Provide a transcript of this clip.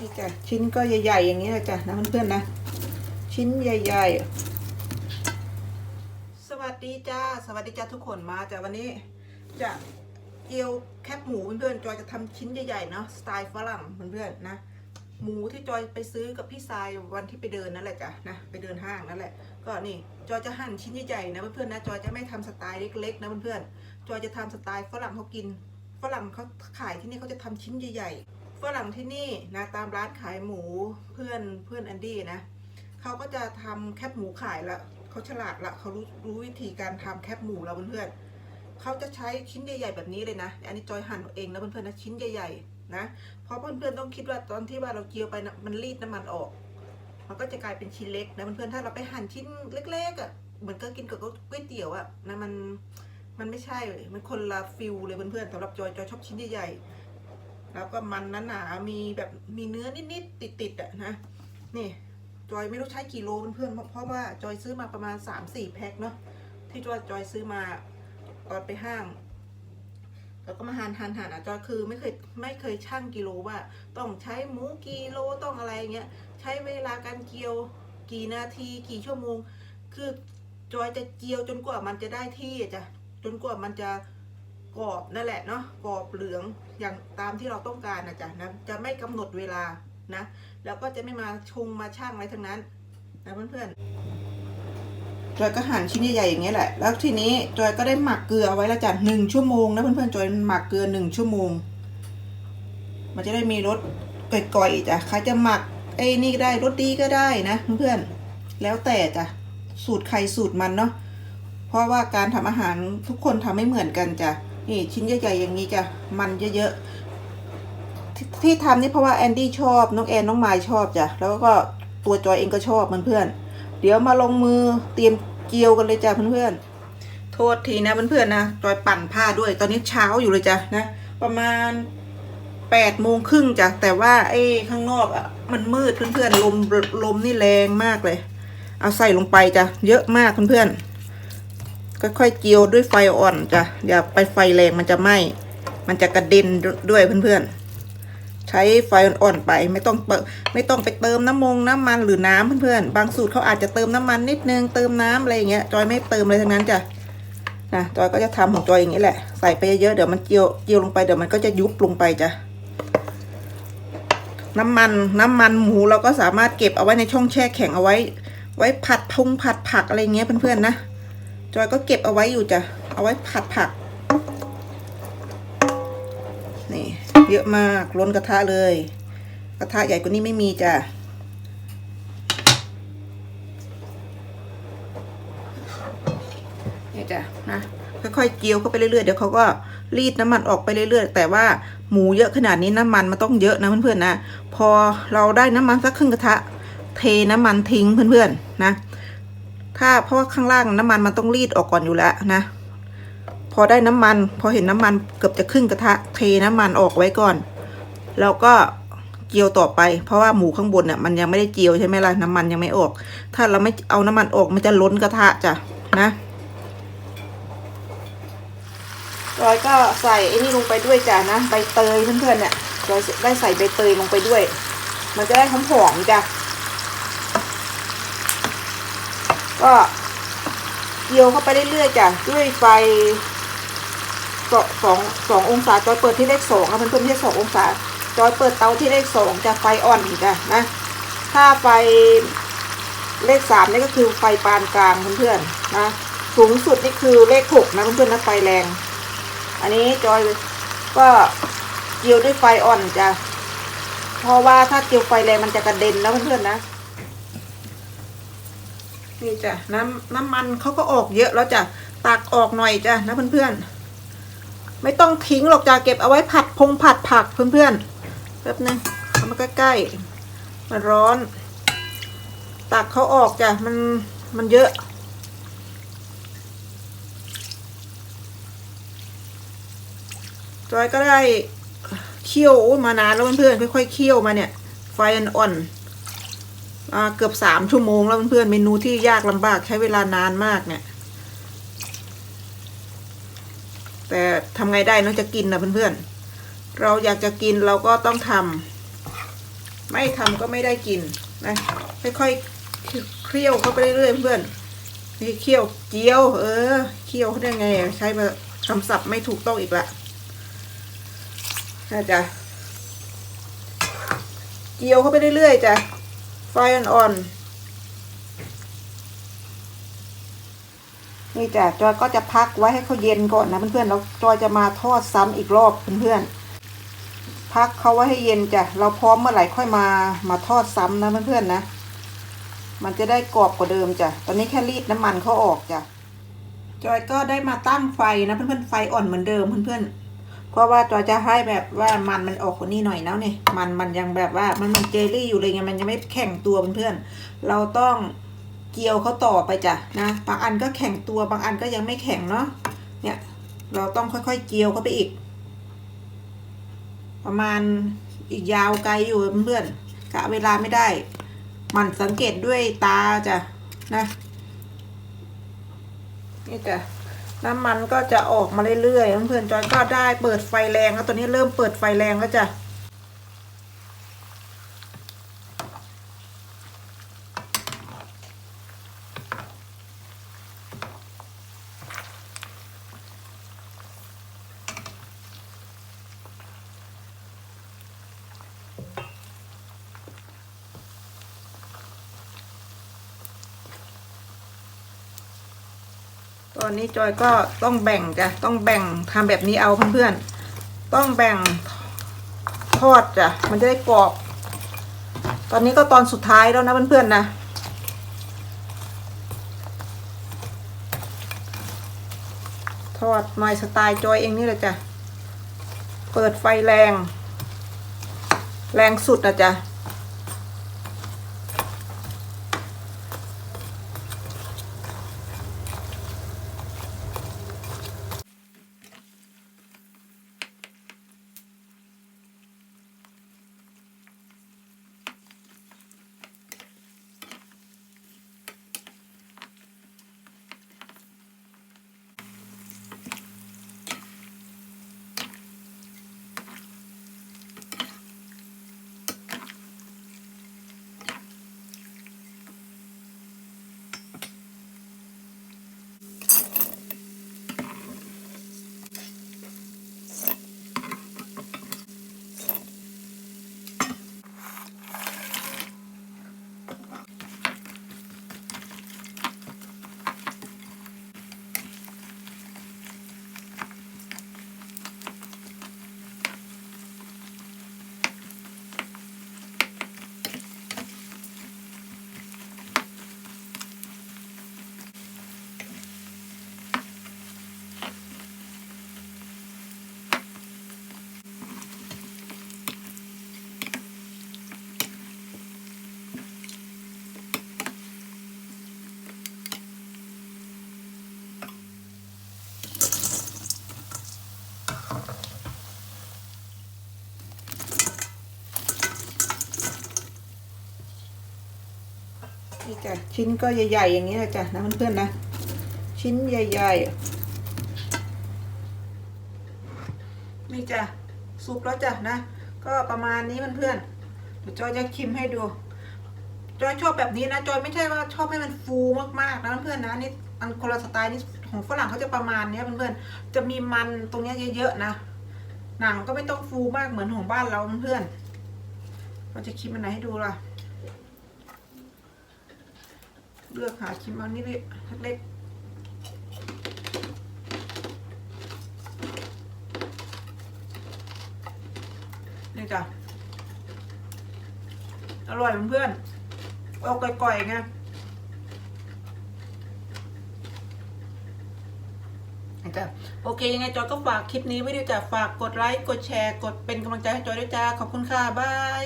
นี่จ้ะชิ้นก็ใหญ่ๆอย่างนี้นะจ้ะนะเพื่อนๆนะ ชิ้นใหญ่ๆ สวัสดีจ้าสวัสดีจ้าทุกคนมาจ้ะวันนี้จะเกี๊ยวแคบหมูเพื่อนๆจอยจะทำชิ้นใหญ่ๆเนาะสไตล์ฝรั่งเพื่อนๆนะหมูที่จอยไปซื้อกับพี่ทรายวันที่ไปเดินนั่นแหละจ้ะนะไปเดินห้างนั่นแหละ ก็นี่จอยจะหั่นชิ้นใหญ่ๆนะเพื่อนๆนะจอยจะไม่ทำสไตล์เล็กๆนะเพื่อนๆจอยจะทำสไตล์ฝรั่งเขากินฝรั่งเขาขายที่นี่เขาจะทำชิ้นใหญ่ๆ ฝรั่งที่นี่นะตามร้านขายหมูเพื่อนเพื่อนแอนดี้นะเขาก็จะทำแคบหมูขายละเขาฉลาดละเขารู้รู้วิธีการทำแคบหมูแล้วเพื่อนๆเขาจะใช้ชิ้นใหญ่ๆแบบนี้เลยนะอันนี้จอยหั่นเองนะเพื่อนๆนะชิ้นใหญ่ ๆ นะเพราะเพื่อนๆต้องคิดว่าตอนที่ว่าเราเจียวไปนะมันรีดน้ำมันออก มันก็จะกลายเป็นชิ้นเล็กนะเพื่อนๆถ้าเราไปหั่นชิ้นเล็กๆอะเหมือนก็กินกับก๋วยเตี๋ยวอะนะมันมันไม่ใช่มันคนละฟิลเลยเพื่อนๆสำหรับจอยจอยชอบชิ้นใหญ่ๆ แล้วก็มันหนาๆมีแบบมีเนื้อนิดๆติดๆอะนะ นี่จอยไม่รู้ใช้กี่โลเพื่อนเพราะว่าจอยซื้อมาประมาณ3ามสี่แพ็คเนาะที่จอยจอยซื้อมาตอนไปห้างแล้วก็มาหั่นหั่นหั่นอะจอยคือไม่เคยไม่เคยชั่งกิโลว่า ต้องใช้หมูกี่โลต้องอะไรเงี้ยใช้เวลาการเกี่ยวกี่นาทีกี่ชั่วโมง คือจอยจะเจียวจนกว่ามันจะได้ที่จ้ะจนกว่ามันจะ กรอบนั่นแหละเนาะกรอบเหลืองอย่างตามที่เราต้องการนะจ๊ะนะจะไม่กำหนดเวลานะแล้วก็จะไม่มาชงมาช่างอะไรทั้งนั้นนะเพื่อนๆจอยก็หั่นชิ้นใหญ่ๆอย่างเงี้ยแหละ แล้วทีนี้จอยก็ได้หมักเกลือเอาไว้แล้วจ้ะหนึ่งชั่วโมงนะเพื่อนๆจอยหมักเกลือหนึ่งชั่วโมง มันจะได้มีรสก่อยๆจ้ะใครจะหมักไอ้นี่ก็ได้รสดีก็ได้นะเพื่อนๆแล้วแต่จ้ะสูตรใครสูตรมันเนาะเพราะว่าการทำอาหารทุกคนทำไม่เหมือนกันจ้ะ นี่ชิ้นใหญ่ๆอย่างนี้จ้ะมันเยอะๆทที่ทำนี่เพราะว่าแอนดี้ชอบน้องแอนน้องไมชอบจ้ะแล้วก็ตัวจอยเองก็ชอบเพื่อนๆเดี๋ยวมาลงมือเตรียมเกี๊ยวกันเลยจ้ะเพื่อนๆโทษทีนะเพื่อนๆนะจอยปั่นผ้าด้วย ตอนนี้เช้าอยู่เลยจ้ะนะประมาณแปดโมงครึ่งจ้ะแต่ว่าไอ้ข้างนอกอะมันมืดเพื่อนๆลมลมนี่แรงมากเลย เอาใส่ลงไปจ้ะเยอะมากเพื่อนๆ ค่อยๆเจียวด้วยไฟอ่อนจ้ะอย่าไปไฟแรงมันจะไหม้มันจะกระเด็นด้วยเพื่อนๆ ใช้ไฟอ่อนๆไปไม่ต้องเปิดไม่ต้องไปเติมน้ำมงน้ำมันหรือน้ำเพื่อนๆ บางสูตรเขาอาจจะเติมน้ำมันนิดนึงเติมน้ำอะไรอย่างเงี้ยจอยไม่เติมเลยทั้งนั้นจ้ะนะจอยก็จะทำของจอยอย่างนี้แหละใส่ไปเยอะๆเดี๋ยวมันเจียวเจียวลงไปเดี๋ยวมันก็จะยุบลงไปจ้ะน้ำมันน้ำมันหมูเราก็สามารถเก็บเอาไว้ในช่องแช่แข็งเอาไว้ ไว้ผัดพงผัดผักอะไรเงี้ยเพื่อนๆนะ จอยก็เก็บเอาไว้อยู่จ้ะ เอาไว้ผัดผัก นี่ เยอะมากล้นกระทะเลย กระทะใหญ่กว่านี้ไม่มีจ้ะ นี่จ้ะนะ ค่อยๆเจียวเข้าไปเรื่อยๆ เดี๋ยวเขาก็รีดน้ำมันออกไปเรื่อยๆ แต่ว่าหมูเยอะขนาดนี้น้ำมันมันต้องเยอะนะเพื่อนๆนะ พอเราได้น้ำมันสักครึ่งกระทะ เทน้ำมันทิ้งเพื่อนๆนะ ถ้าเพราะว่าข้างล่างน้ำมันมันต้องรีดออกก่อนอยู่แล้วนะ พอได้น้ำมัน พอเห็นน้ำมันเกือบจะครึ่งกระทะเทน้ำมันออกไว้ก่อน แล้วก็เจียวต่อไป เพราะว่าหมูข้างบนเนี่ยมันยังไม่ได้เจียวใช่ไหมล่ะน้ำมันยังไม่ออก ถ้าเราไม่เอาน้ำมันออกมันจะล้นกระทะจ้ะนะจอยก็ใส่ไอ้นี่ลงไปด้วยจ้ะนะใบเตยเพื่อนๆเนี่ยจอยได้ใส่ใบเตยลงไปด้วย มันจะได้หอมๆจ้ะ ก็เกี่ยวเข้าไปเรื่อยๆจ้ะด้วยไฟสองสององศาจอยเปิดที่เลขสองนะเพื่อนๆที่สององศาจอยเปิดเตาที่เลขสองจะไฟอ่อนจ้ะนะถ้าไฟเลขสามนี่ก็คือไฟปานกลางเพื่อนๆนะสูงสุดนี่คือเลขหกนะเพื่อนๆนะไฟแรง อันนี้จอยก็เกี่ยวด้วยไฟอ่อนจ้ะเพราะว่าถ้าเกี่ยวไฟแรงมันจะกระเด็นนะเพื่อนๆนะ นี่จ้ะน้ำน้ำมันเขาก็ออกเยอะแล้วจ้ะตักออกหน่อยจ้ะนะเพื่อนๆ ไม่ต้องทิ้งหรอกจ้ะเก็บเอาไว้ผัดพงผัดผักเพื่อนๆแป๊บนึงเอามาใกล้ๆมันร้อน ตักเขาออกจ้ะมันมันเยอะจอยก็ได้เคี่ยวมานานแล้วเพื่อนๆค่อยๆเคี่ยวมาเนี่ย ไฟอ่อนๆอ่า เกือบสามชั่วโมงแล้วเพื่อนๆเมนูที่ยากลำบากใช้เวลานานมากเนี่ย แต่ทำไงได้นอกจะกินนะเพื่อนๆ เราอยากจะกินเราก็ต้องทำไม่ทำก็ไม่ได้กินนะค่อยๆเคี่ยวเข้าไปเรื่อยๆเพื่อนนี่เคี่ยวเจียว เออเคี่ยวเขาได้ไง ใช้มาคำศัพท์ไม่ถูกต้องอีกละน่าจะเจียวเข้าไปเรื่อยๆจ้ะ ไฟอ่อนๆนี่จ้ะจอยก็จะพักไว้ให้เขาเย็นก่อนนะเพื่อนๆแล้วจอยจะมาทอดซ้ำอีกรอบเพื่อนๆพักเขาไว้ให้เย็นจ้ะเราพร้อมเมื่อไหร่ค่อยมามาทอดซ้ำนะเพื่อนๆนะมันจะได้กรอบกว่าเดิมจ้ะ ตอนนี้แค่รีดน้ำมันเขาออกจ้ะ จอยก็ได้มาตั้งไฟนะเพื่อนๆไฟอ่อนเหมือนเดิมเพื่อนๆ เพราะว่าจอยจะให้แบบว่ามันมันออกกว่านี้หน่อยแล้วเนี่ยมันมันยังแบบว่ามันมันเจลลี่อยู่เลยไงมันยังไม่แข็งตัวเพื่อนๆเราต้องเกี่ยวเขาต่อไปจ้ะนะบางอันก็แข็งตัวบางอันก็ยังไม่แข็งเนาะเนี่ยเราต้องค่อยๆเกี่ยวเขาไปอีก ประมาณอีกยาวไกลอยู่เพื่อนๆกะเวลาไม่ได้ มันสังเกตด้วยตาจ้ะนะนี่จ้ะ น้ำมันก็จะออกมาเรื่อยๆเพื่อนๆจอยก็ได้เปิดไฟแรงแล้วตอนนี้เริ่มเปิดไฟแรงแล้วจ้ะ ตอนนี้จอยก็ต้องแบ่งจ้ะต้องแบ่งทำแบบนี้เอาเพื่อนๆต้องแบ่งทอดจ้ะมันจะได้กรอบ ตอนนี้ก็ตอนสุดท้ายแล้วนะเพื่อนๆนะทอดไมสไตล์จอยเองนี่แหละจ้ะ เปิดไฟแรง แรงสุดนะจ๊ะ นี่ จ้ะชิ้นก็ใหญ่ ๆ อย่างนี้นะจ้ะนะเพื่อนๆนะ ชิ้นใหญ่ ๆ นี่จ้ะสุกแล้วจ้ะนะ ก็ประมาณนี้เพื่อนๆเดี๋ยวจอยจะชิมให้ดูจอยชอบแบบนี้นะจอยไม่ใช่ว่าชอบให้มันฟูมากๆนะเพื่อนๆนะนี่อันคนละสไตล์นี่ของฝรั่งเขาจะประมาณนี้เพื่อนๆจะมีมันตรงนี้เยอะๆนะหนังก็ไม่ต้องฟูมากเหมือนของบ้านเราเพื่อนๆเราจะชิมอันไหนให้ดูล่ะ เลือกหาชิมอานี่เล็กนี่จ้ะ อร่อยเพื่อนๆเอาก่อยๆไงจ้ะโอเค ยังไงจอยก็ฝากคลิปนี้ไว้ด้วยจ้ะฝากกดไลค์ กดแชร์ กดเป็นกำลังใจให้จอยด้วยจ้า ขอบคุณค่ะ บาย